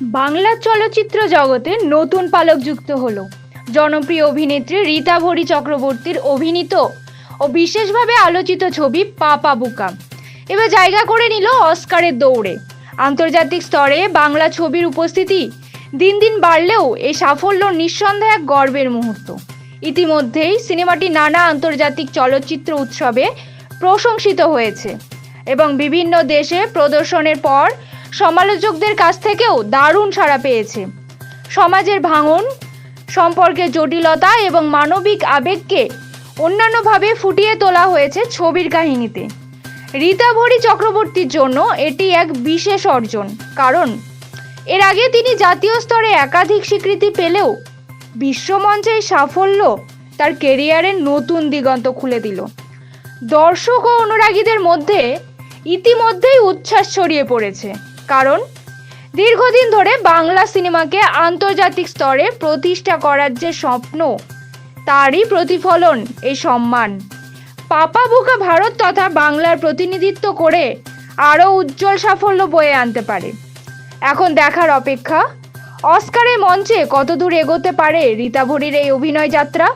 বাংলা চলচ্চিত্র জগতে নতুন পালক যুক্ত হলো। জনপ্রিয় অভিনেত্রী রীতা ভরি চক্রবর্তীর অভিনীত ও বিশেষভাবে আলোচিত ছবি পাপা বুকা। এবার জায়গা করে নিল অস্কারের দৌড়ে। আন্তর্জাতিক স্তরে বাংলা ছবির উপস্থিতি দিন দিন বাড়লেও এই সাফল্য নিঃসন্দেহে এক গর্বের মুহূর্ত। ইতিমধ্যেই সিনেমাটি নানা আন্তর্জাতিক চলচ্চিত্র উৎসবে প্রশংসিত হয়েছে এবং বিভিন্ন দেশে প্রদর্শনের পর সমালোচকদের কাছ থেকেও দারুণ সাড়া পেয়েছে। সমাজের ভাঙন, সম্পর্কে জটিলতা এবং মানবিক আবেগকে অন্যান্যভাবে ফুটিয়ে তোলা হয়েছে ছবির কাহিনীতে। রীতা ভরি চক্রবর্তীর জন্য এটি এক বিশেষ অর্জন, কারণ এর আগে তিনি জাতীয় স্তরে একাধিক স্বীকৃতি পেলেও বিশ্বমঞ্চে সাফল্য তার কেরিয়ারের নতুন দিগন্ত খুলে দিল। দর্শক ও অনুরাগীদের মধ্যে ইতিমধ্যেই উচ্ছ্বাস ছড়িয়ে পড়েছে। কারণ দীর্ঘদিন ধরে বাংলা সিনেমাকে আন্তর্জাতিক স্তরে প্রতিষ্ঠা করার যে স্বপ্ন, তারই প্রতিফলন এই সম্মান। পাপা বুকা ভারত তথা বাংলার প্রতিনিধিত্ব করে আরও উজ্জ্বল সাফল্য বয়ে আনতে পারে। এখন দেখার অপেক্ষা, অস্কারের মঞ্চে কতদূর এগোতে পারে রীতা ভরির এই অভিনয় যাত্রা?